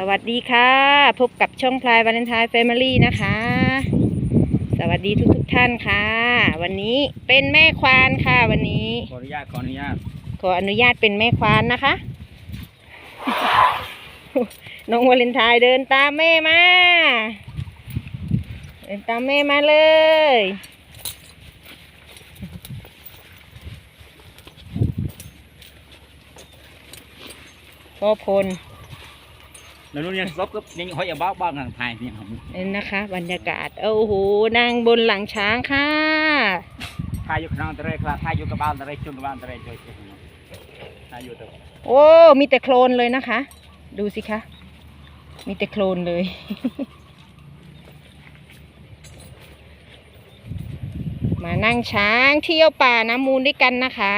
สวัสดีค่ะ พบกับช่องพลายวาเลนไทน์แฟมิลี่นะคะ สวัสดีทุกทุกๆท่านค่ะ วันนี้เป็นแม่ควานค่ะวันนี้ ขออนุญาตขออนุญาตขออนุญาตเป็นแม่ควานนะคะ น้องวาเลนไทน์เดินตามแม่มา เดินตามแม่มาเลย พ่อพล แล้วนู่นยังซบก็ยังห้อยบ้าบ้างทางไทยนี่ครับนะคะ บรรยากาศโอ้โหนั่งบนหลังช้างค่ะทายอยู่ข้างตะเรคลาทายอยู่กับบ้านตะเรจุนกับบ้านตะเรจอยทายอยู่ตัวโอ้มีแต่โคลนเลยนะคะ ดูสิคะ มีแต่โคลนเลยมานั่งช้างเที่ยวป่าน้ำมูลด้วยกันนะคะ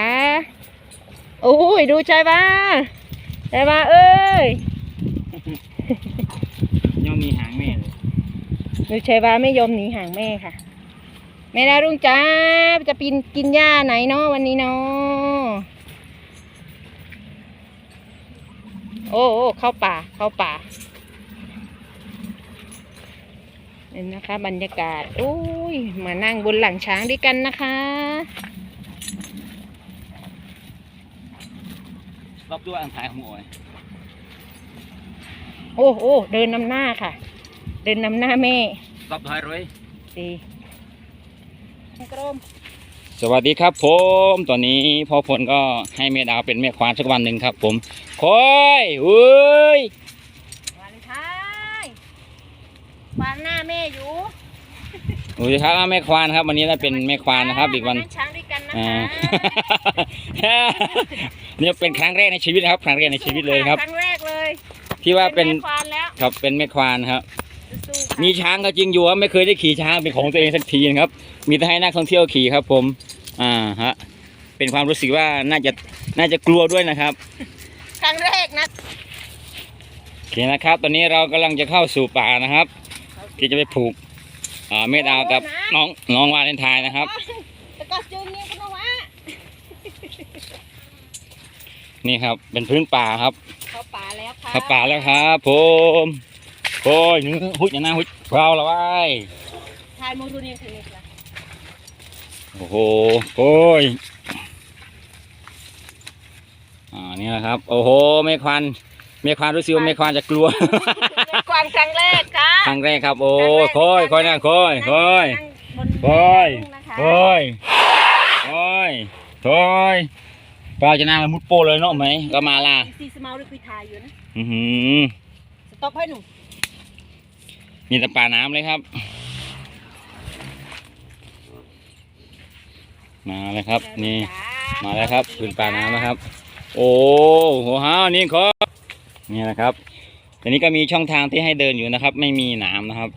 โอ้ยดูใจว่าใจว่าเอ้ย ยังมีหางแม่เลยดูใจว่าไม่ยอมหนีห่างแม่ค่ะ แม่ดารุ่งจ้าจะปีนกินหญ้าไหนเนาะวันนี้เนาะโอ้โอ้เข้าป่าเข้าป่าเห็นนะคะ บรรยากาศโอ้ยมานั่งบนหลังช้างด้วยกันนะคะรอบด้วยอันถ่ายของโอ้ย โอ้โอ้เดินนำหน้าค่ะ เดินนำหน้าแม่รอบด้วยรวยดีกรมสวัสดีครับ ผมตอนนี้พ่อพลก็ให้แม่ดาวเป็นแม่ควานสักวันหนึ่งครับ ผมคอยเฮ้ยวันไทยปานหน้าแม่อยู่สวัสดีครับแม่ควานครับ วันนี้ได้เป็นแม่ควานนะครับอีกวันมางช้างด้วยกันนะอ่าคะเนี่ยเป็นครั้งแรกในชีวิตนะครับ ครั้งแรกในชีวิตเลยครับครั้งแรกเลย ที่ว่าเป็นแม่ควานแล้วครับเป็นแม่ควานครับ สู้ๆค่ะมีช้างก็จริงอยู่ว่าไม่เคยได้ขี่ช้างเป็นของตัวเองสักทีนะครับ มีแต่ให้นักท่องเที่ยวขี่ครับ ผม อ่าฮะ เป็นความรู้สึกว่าน่าจะน่าจะกลัวด้วยนะครับ ครั้งแรกนะโอเคนะครับ ตอนนี้เรากำลังจะเข้าสู่ป่านะครับ ที่จะไปผูกอ่าเมดาวกับน้องน้องวาเลนไทน์นะครับแต่ก็จึงนี่ก็นะวะนี่ครับ เป็นพื้นป่าครับ เข้าป่าแล้วค่ะเข้าป่าแล้วครับผมโอ้ยนึกหุยอย่างนั้นหุยเราละไว้ยทายโมรูเนียนถึงนี่ละโอ้โหโอ้ยอ่านี่แหละครับ โอ้โหเมฆควันเมฆควันรู้สึกว่าเมฆควันจะกลัวแม่ควานครั้งแรกค่ะครั้งแรกครับ โอ้ยคอยคอยนะคอยคอยนั่งบนคอยนะคะคอยคอยคอย ปลาจะนางละมุดโปเลยเนาะไหมก็มาล่ะซีสมาหรือคุยทายอยู่นะอือหือสต็อปให้หนูมีแต่ป่าน้ำเลยครับ มาเลยครับ นี่ มาแล้วครับพื้นป่าน้ำนะครับ โอ้โหฮานี่ขอนี่นะครับตอนนี้ก็มีช่องทางที่ให้เดินอยู่นะครับ ไม่มีหนามนะครับ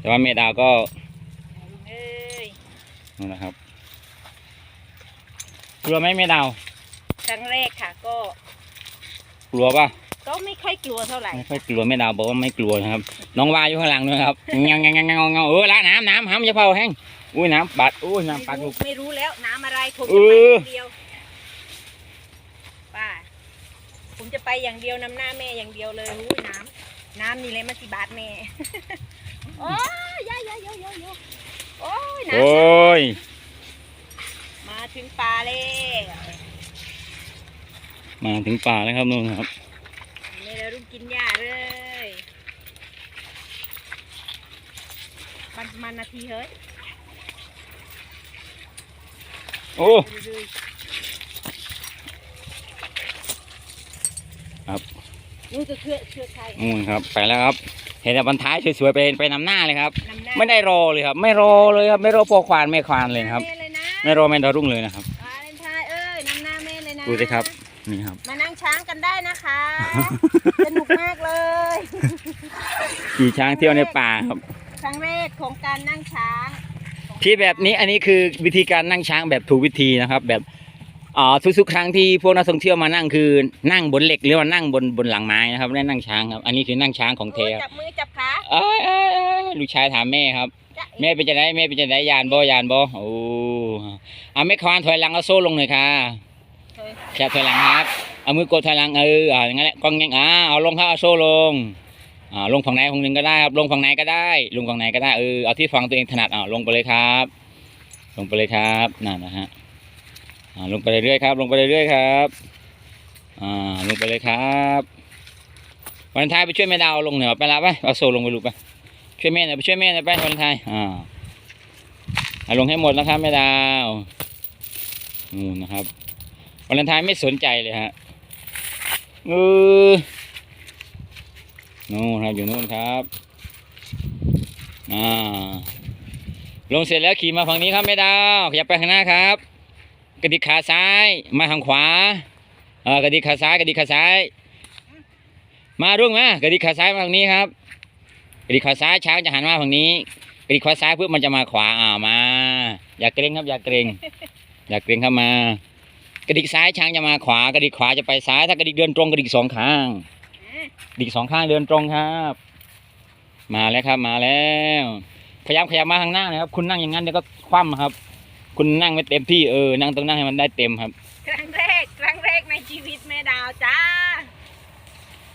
แต่ว่าเมดาวก็เอ้ยนี่นะครับกลัวไหมเมดาวค รั้งแรกค่ะ ก็ กลัวป่ะก็ไม่ค่อยกลัวเท่าไหร่ไม่ค่อยกลัวเมดาวบอกว่าไม่กลัวนะครับ น้องวาอยู่ข้างหลังด้วยครับเงาเงาเงาเงาเงาเออละน้ำน้ำห้ามจะเผาแห้งอุ้ยน้ำปัดอุ้ยน้ำปัดไม่ลูรู้กไม่รู้แล้วน้ำอะไรผมเอจะไปออย่างเดียวป้าผมจะไปอย่างเดียวนำหน้าแม่อย่างเดียวเลยรู้น้ำน้ำนี่เลยมาสิบาทแม่โอ้ยยายยายยายยายยายโอ้ยน้โอ้ยำมาถึงป่าเลย มาถึงป่าแล้วครับนู่นครับนี่เรารุ่งกินหญ้าเลยมันประมันนาทีเฮ้ยโอ้ดูๆครับนู่นจะเชื่อเชื่อใครนู่นครับไปแล้วครับ เห็นแต่บรรท้ายสวยๆไปไปนำหน้าเลยครับนำหน้าไม่ได้รอเลยครับ ไม่รอเลยครับไม่รอพอควานไม่ควานเลยครับแม่เลยนะไม่รอแม่ดาวรุ่งเลยนะครับวาเลนไทน์เอ้ยนำหน้าแม่เลยนะดูสิครับ นี่ครับ มานั่งช้างกันได้นะคะ สนุกมากเลยขี่ช้างเที่ยวในป่าครับ ครั้งแรกของการนั่งช้างที่แบบนี้อันนี้คือวิธีการนั่งช้างแบบถูกวิธีนะครับ แบบอ่าทุกๆครั้งที่พวกนักท่องเที่ยวมานั่งคือนั่งบนเหล็กหรือว่านั่งบนบนหลังไม้นะครับไม่ได้นั่งช้างครับ อันนี้คือนั่งช้างของเทโอ้ยคจัรับบมือจับขาเอ้ยเอ้ยเอ้ยลูกชายถามแม่ครับจ๊ะแม่เป็นจะได้แม่เป็นจะได้ยานบ่ยานบ่โอ้เอาแม่ควานถอยหลังเอาโซ่ลงหน่อยค่ะเฮ้ย แค่ถอยหลังครับ เอามือกดถอยหลังเอออย่างนั้นแหละกล้องยังอ่าเอาลงครับเอาโซ่ลงอ่าลงฝั่งไหนฝั่งหนึ่งก็ได้ครับ ลงฝั่งไหนก็ได้ ลงฝั่งไหนก็ได้เออเอาที่ฝั่งตัวเองถนัดอ่าลงไปเลยครับ ลงไปเลยครับนั่นนะฮะอ่าลงไปเรื่อยๆครับ ลงไปเรื่อยๆครับอ่าลงไปเลยครับวันท้ายไปช่วยแม่ดาวลงหน่อยไปละไปเอาโซ่ลงไปลูกไปช่วยแม่หน่อยไปช่วยแม่หน่อยไปวันท้ายอ่าเอาลงให้หมดนะครับแม่ดาวนู่นนะครับ วาเลนไทน์ไม่สนใจเลยฮะเออนู่นครับอยู่นู่นครับอ่าลงเสร็จแล้วขี่มาฝั่งนี้ครับแม่ดาวขยับไปข้างหน้าครับกระดิกขาซ้ายมาทางขวาเออกระดิกขาซ้ายกระดิกขาซ้าย มารุ่งมากระดิกขาซ้ายมาทางนี้ครับกระดิกขาซ้ายช้างจะหันมาฝั่งนี้กระดิกขาซ้ายเพื่อมันจะมาขวาอ่ามา อย่าเกรงครับอย่าเกรงอย่าเกรงเข้ามา กระดิกซ้ายช้างจะมาขวากระดิกขวาจะไปซ้ายถ้ากระดิกเดินตรงกระดิกสองข้างกระดิกสองข้างเดินตรงครับ มาแล้วครับมาแล้วพยายามขยับมาข้างหน้านะครับ คุณนั่งอย่างนั้นเดี๋ยวก็คว่ำครับ คุณนั่งไม่เต็มที่เออนั่งตรงนั่งให้มันได้เต็มครับครั้งแรกครั้งแรกในชีวิตแม่ดาวจ้า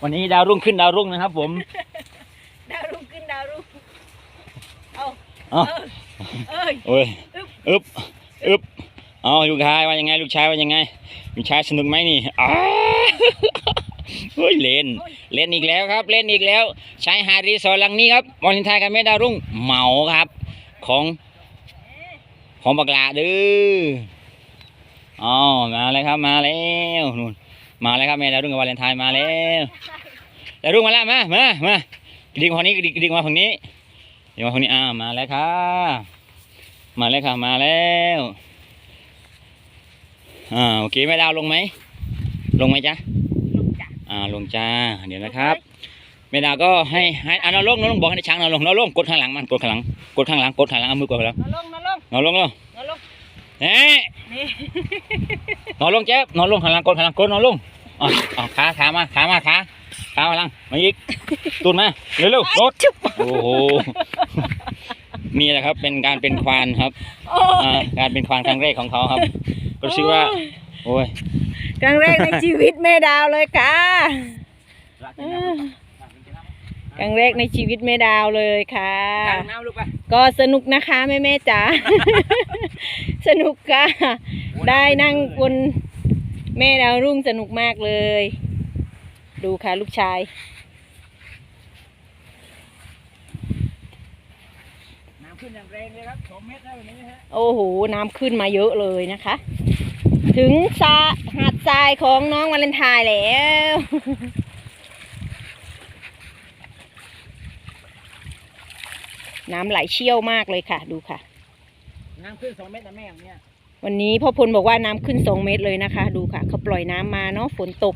วันนี้ดาวรุ่งขึ้นดาวรุ่งนะครับ ผม ดาวรุ่งขึ้นดาวรุ่งเอาเอาเอ้ยโอ้ยอึ๊บอึบอึบ เอาลูกชายว่ายังไง ลูกชายว่ายังไง ลูกชายสนุกไหมนี่อ้าเฮ้ยเล่น เล่นอีกแล้วครับ เล่นอีกแล้วชายหาดรีสอร์ทหลังนี้ครับวันทินทายกันไม่ดาวรุ่งเหมาครับ ของ ของบักลาดื้ออ๋อมาเลยครับมาแล้วนู่นมาเลยครับแม่ดาวรุ่งกับวาเลนไทน์มาแล้วดาวรุ่งมาแล้วมามามาดิ่งมาฝั่งนี้ดิ่งดิ่งมาฝั่งนี้ดิ่งมาฝั่งนี้อ่ามาแล้วค่ะมาแล้วค่ะมาแล้ว อ่าโอเคแม่ดาวลงไหม ลงไหมจ๊ะ ลงจ้ะอ่าลงจ้า เดี๋ยวนะครับเมดาก็ให้ให้อ่านอนลงนอนลงบอกให้ช้างนอนลงนอนลงกดข้างหลังมันกดข้างหลังกดข้างหลังกดข้างหลังเอามือกดข้างหลังนอนลงนอนลงนอนลงแล้วนอนลงเอ๊ะนี่นอนลงเจ๊บนอนลงข้างหลังกดข้างหลังกดนอนลงอ๋ออ๋อขาขามาขามาขาขามาหลังมาอีกตูนมาเร็วๆรถโอ้โหนี่แหละครับเป็นการเป็นควานครับโอ้อ่าการเป็นควานครั้งแรกของเขาครับ ก็รู้สึกว่า โอ้ยครั้งแรกในชีวิตแม่ดาวเลยค่ะเออครั้งแรกในชีวิตแม่ดาวเลยค่ะน้ำลูกไปก็สนุกนะคะแม่แม่ๆจ๋า สนุกค่ะ ได้นั่งบนแม่ดาวรุ่งสนุกมากเลย ดูค่ะลูกชาย น้ำขึ้นอย่างแรงเลยครับสองเมตรได้แบบนี้ฮะ โอ้โห น้ำขึ้นมาเยอะเลยนะคะ ถึงสาหาดทรายของน้องวาเลนไทน์แล้ว น้ำไหลเชี่ยวมากเลยค่ะ ดูค่ะ น้ำขึ้นสองเมตรนะแม่เนี่ย วันนี้พ่อพลบอกว่าน้ำขึ้นสองเมตรเลยนะคะ ดูค่ะ เขาปล่อยน้ำมาเนาะฝนตก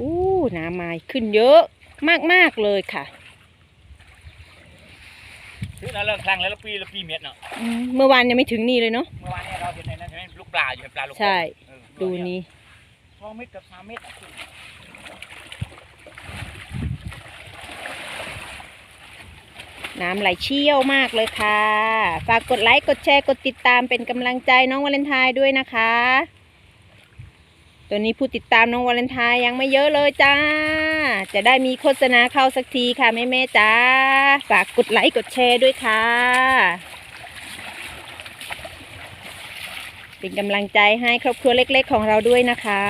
อู้น้ำมาขึ้นเยอะมาก ๆ เลยค่ะคือเราเลิกครั้งแล้วเราปีเราปีเม็ดเนาะอืมเมื่อวานยังไม่ถึงนี่เลยเนาะ ปลาอยู่เห็นปลาลูกใช่ เออดูนี้ สองเมตรกับสามเมตรอะขึ้นน้ำไหลเชี่ยวมากเลยค่ะ ฝากกดไลค์ กดแชร์ กดติดตามเป็นกำลังใจน้องวาเลนไทน์ด้วยนะคะ ตัวนี้ผู้ติดตามน้องวาเลนไทน์ยังไม่เยอะเลยจ้า จะได้มีโฆษณาเข้าสักทีค่ะแม่แม่ๆจ้า ฝากกดไลค์ กดแชร์ด้วยค่ะ เป็นกำลังใจให้ครอบครัวเล็ก ๆ ของเราด้วยนะคะ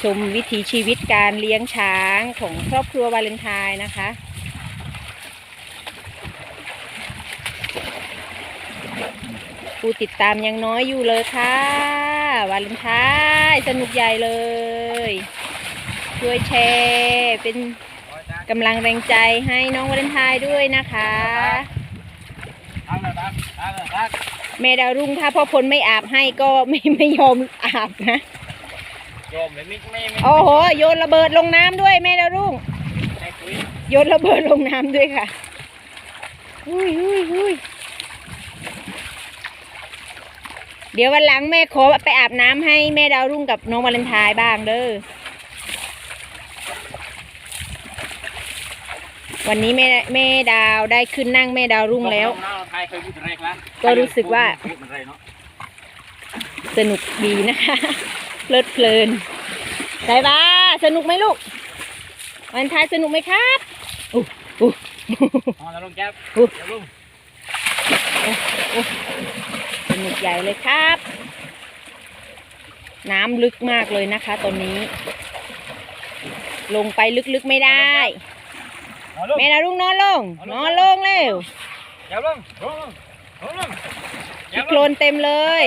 ชมวิถีชีวิตการเลี้ยงช้างของครอบครัววาเลนไทน์นะคะผู้ติดตามยังน้อยอยู่เลยค่ะ วาเลนไทน์สนุกใหญ่เลย ช่วยแชร์เป็นกำลังแรงใจให้น้องวาเลนไทน์ด้วยนะคะ ทางเลยทางทางเลยทาง แม่ดาวรุ่งถ้าพ่อพลไม่อาบให้ก็ไม่ไม่ยอมอาบนะโยมเลยไม่ไม่ไม่โอ้โหโยนระเบิดลงน้ำด้วยแม่ดาวรุ่งใช่คุยโยนระเบิดลงน้ำด้วยค่ะอุ้ยอุ้ยอุ้ยเดี๋ยววันหลังแม่ขอไปอาบน้ำให้แม่ดาวรุ่งกับน้องวาเลนไทน์บ้างเด้อ วันนี้แม่แม่ดาวได้ขึ้นนั่งแม่ดาวรุ่งแล้วใครเคยพูดอะไรครับก็รู้สึกว่าพูดอะไรเนาะสนุกดีนะคะเพลิดเพลินใช่ปะสนุกไหมลูก วันทายสนุกไหมครับอู้อู้อ๋อแล้วลงแก๊บอู้เดี๋ยวลงสนุกใหญ่เลยครับ น้ำลึกมากเลยนะคะตอนนี้ ลงไปลึกๆไม่ได้เอาลง แม่นารุ่งนอนลง นอนลงเร็วเดี๋ยวลงลงลงลงลงมีโคลนเต็มเลย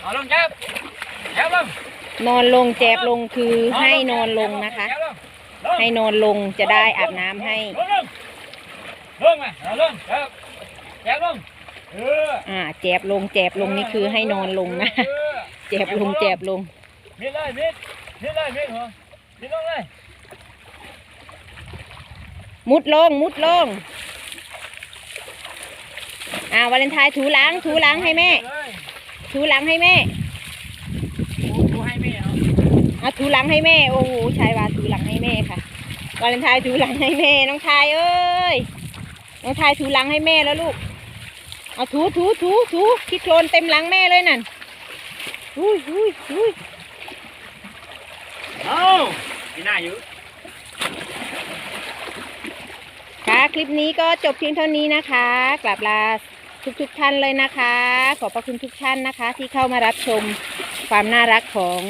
เอาลงแก๊บเดี๋ยวลงนอนลงแจบลงคือให้นอนลงนะคะเดี๋ยวลงลงให้นอนลงจะได้อาบน้ำให้ลงลงลงมาเอาลงแก๊บแก๊บลงเอออ่าแจบลงแจบลงนี่คือให้นอนลงนะเออแจบลงแจบลงมิดเลยมิดมิดเลยมิดหัวมิดลงเลย มุดลง มุดลง อ่าวาเลนไทน์ถูหลังถูหลังให้แม่ ถูหลังให้แม่กูให้แม่เอาเอาถูหลังให้แม่ โอ้โหชายวาถูหลังให้แม่ค่ะ วาเลนไทน์ถูหลังให้แม่ น้องชายเอ้ย น้องชายถูหลังให้แม่แล้วลูก เอาถูถูถูถูขี้โคลนเต็มหลังแม่เลยนั่นอุ้ยอุ้ยอุ้ยเอาพี่น้าอยู่ ค่ะ คลิปนี้ก็จบเพียงเท่านี้นะคะกลับลาทุกๆทท่านเลยนะคะ ขอบพระคุณทุกท่านนะคะ ที่เข้ามารับชมความน่ารักของ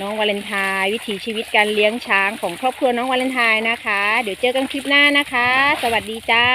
น้องวาเลนไทน์วิถีชีวิตการเลี้ยงช้างของครอบครัวน้องวาเลนไทน์นะคะ เดี๋ยวเจอกันคลิปหน้านะคะ สวัสดีจ้า